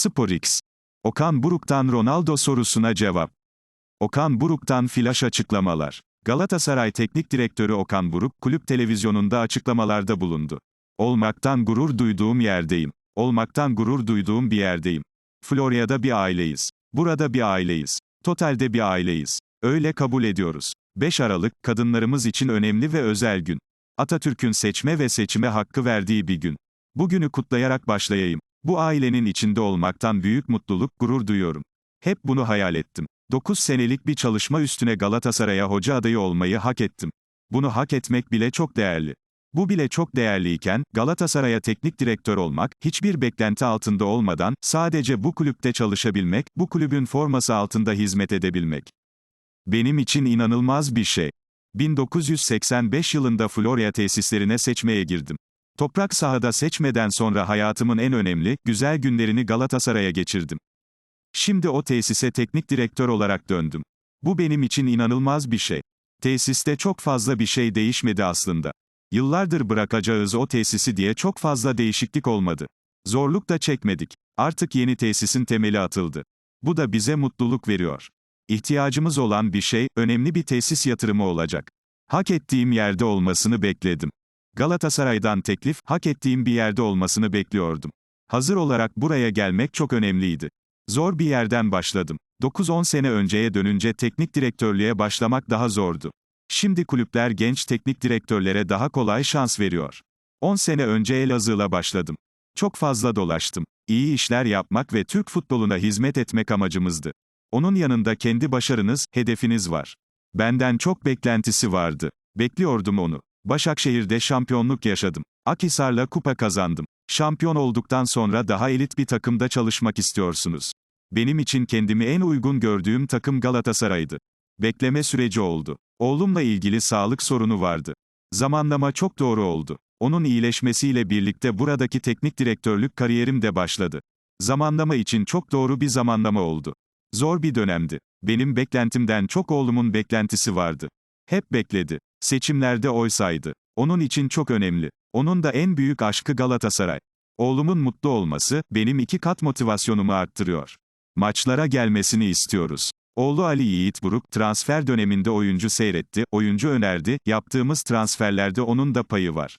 SporX. Okan Buruk'tan Ronaldo sorusuna cevap. Okan Buruk'tan flash açıklamalar. Galatasaray Teknik Direktörü Okan Buruk, kulüp televizyonunda açıklamalarda bulundu. Olmaktan gurur duyduğum yerdeyim. Olmaktan gurur duyduğum bir yerdeyim. Florya'da bir aileyiz. Burada bir aileyiz. Totalde bir aileyiz. Öyle kabul ediyoruz. 5 Aralık, kadınlarımız için önemli ve özel gün. Atatürk'ün seçme ve seçime hakkı verdiği bir gün. Bugünü kutlayarak başlayayım. Bu ailenin içinde olmaktan büyük mutluluk, gurur duyuyorum. Hep bunu hayal ettim. 9 senelik bir çalışma üstüne Galatasaray'a hoca adayı olmayı hak ettim. Bunu hak etmek bile çok değerli. Bu bile çok değerliyken, Galatasaray'a teknik direktör olmak, hiçbir beklenti altında olmadan, sadece bu kulüpte çalışabilmek, bu kulübün forması altında hizmet edebilmek. Benim için inanılmaz bir şey. 1985 yılında Florya tesislerine seçmeye girdim. Toprak sahada seçmeden sonra hayatımın en önemli, güzel günlerini Galatasaray'a geçirdim. Şimdi o tesise teknik direktör olarak döndüm. Bu benim için inanılmaz bir şey. Tesiste çok fazla bir şey değişmedi aslında. Yıllardır bırakacağız o tesisi diye çok fazla değişiklik olmadı. Zorluk da çekmedik. Artık yeni tesisin temeli atıldı. Bu da bize mutluluk veriyor. İhtiyacımız olan bir şey, önemli bir tesis yatırımı olacak. Hak ettiğim yerde olmasını bekledim. Galatasaray'dan teklif, hak ettiğim bir yerde olmasını bekliyordum. Hazır olarak buraya gelmek çok önemliydi. Zor bir yerden başladım. 9-10 sene önceye dönünce teknik direktörlüğe başlamak daha zordu. Şimdi kulüpler genç teknik direktörlere daha kolay şans veriyor. 10 sene önce Elazığ'la başladım. Çok fazla dolaştım. İyi işler yapmak ve Türk futboluna hizmet etmek amacımızdı. Onun yanında kendi başarınız, hedefiniz var. Benden çok beklentisi vardı. Bekliyordum onu. Başakşehir'de şampiyonluk yaşadım. Akhisar'la kupa kazandım. Şampiyon olduktan sonra daha elit bir takımda çalışmak istiyorsunuz. Benim için kendimi en uygun gördüğüm takım Galatasaray'dı. Bekleme süreci oldu. Oğlumla ilgili sağlık sorunu vardı. Zamanlama çok doğru oldu. Onun iyileşmesiyle birlikte buradaki teknik direktörlük kariyerim de başladı. Zamanlama için çok doğru bir zamanlama oldu. Zor bir dönemdi. Benim beklentimden çok oğlumun beklentisi vardı. Hep bekledi. Seçimlerde oy saydı. Onun için çok önemli. Onun da en büyük aşkı Galatasaray. Oğlumun mutlu olması, benim iki kat motivasyonumu arttırıyor. Maçlara gelmesini istiyoruz. Oğlu Ali Yiğit Buruk, transfer döneminde oyuncu seyretti, oyuncu önerdi, yaptığımız transferlerde onun da payı var.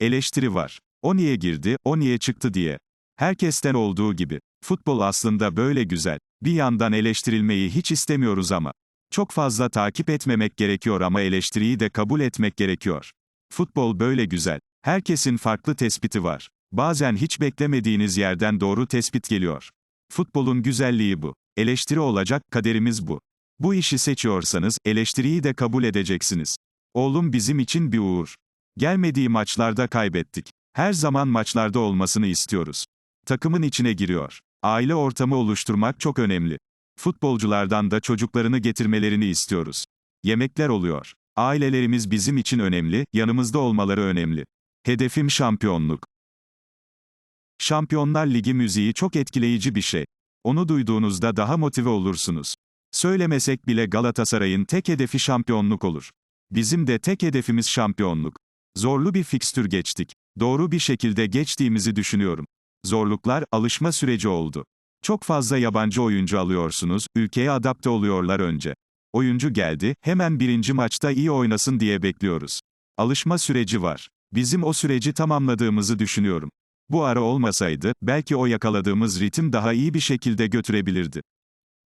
Eleştiri var. O niye girdi, o niye çıktı diye. Herkesten olduğu gibi. Futbol aslında böyle güzel. Bir yandan eleştirilmeyi hiç istemiyoruz ama. Çok fazla takip etmemek gerekiyor ama eleştiriyi de kabul etmek gerekiyor. Futbol böyle güzel. Herkesin farklı tespiti var. Bazen hiç beklemediğiniz yerden doğru tespit geliyor. Futbolun güzelliği bu. Eleştiri olacak, kaderimiz bu. Bu işi seçiyorsanız, eleştiriyi de kabul edeceksiniz. Oğlum bizim için bir uğur. Gelmediği maçlarda kaybettik. Her zaman maçlarda olmasını istiyoruz. Takımın içine giriyor. Aile ortamı oluşturmak çok önemli. Futbolculardan da çocuklarını getirmelerini istiyoruz. Yemekler oluyor. Ailelerimiz bizim için önemli, yanımızda olmaları önemli. Hedefim şampiyonluk. Şampiyonlar Ligi müziği çok etkileyici bir şey. Onu duyduğunuzda daha motive olursunuz. Söylemesek bile Galatasaray'ın tek hedefi şampiyonluk olur. Bizim de tek hedefimiz şampiyonluk. Zorlu bir fikstür geçtik. Doğru bir şekilde geçtiğimizi düşünüyorum. Zorluklar, alışma süreci oldu. Çok fazla yabancı oyuncu alıyorsunuz, ülkeye adapte oluyorlar önce. Oyuncu geldi, hemen birinci maçta iyi oynasın diye bekliyoruz. Alışma süreci var. Bizim o süreci tamamladığımızı düşünüyorum. Bu ara olmasaydı, belki o yakaladığımız ritim daha iyi bir şekilde götürebilirdi.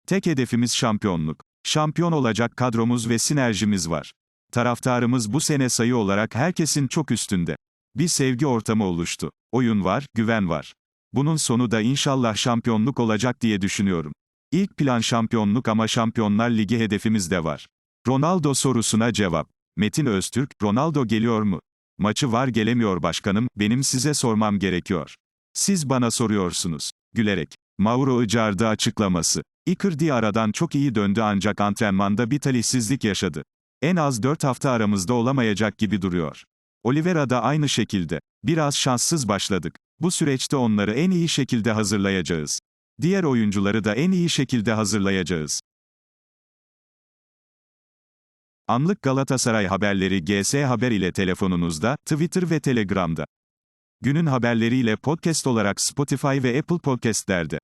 Tek hedefimiz şampiyonluk. Şampiyon olacak kadromuz ve sinerjimiz var. Taraftarımız bu sene sayı olarak herkesin çok üstünde. Bir sevgi ortamı oluştu. Oyun var, güven var. Bunun sonu da inşallah şampiyonluk olacak diye düşünüyorum. İlk plan şampiyonluk ama Şampiyonlar Ligi hedefimiz de var. Ronaldo sorusuna cevap. Metin Öztürk, Ronaldo geliyor mu? Maçı var gelemiyor başkanım, benim size sormam gerekiyor. Siz bana soruyorsunuz. Gülerek. Mauro Icardi açıklaması. Icardi aradan çok iyi döndü ancak antrenmanda bir talihsizlik yaşadı. En az 4 hafta aramızda olamayacak gibi duruyor. Oliveira da aynı şekilde. Biraz şanssız başladık. Bu süreçte onları en iyi şekilde hazırlayacağız. Diğer oyuncuları da en iyi şekilde hazırlayacağız. Anlık Galatasaray haberleri GS Haber ile telefonunuzda, Twitter ve Telegram'da. Günün haberleriyle podcast olarak Spotify ve Apple Podcast'lerde.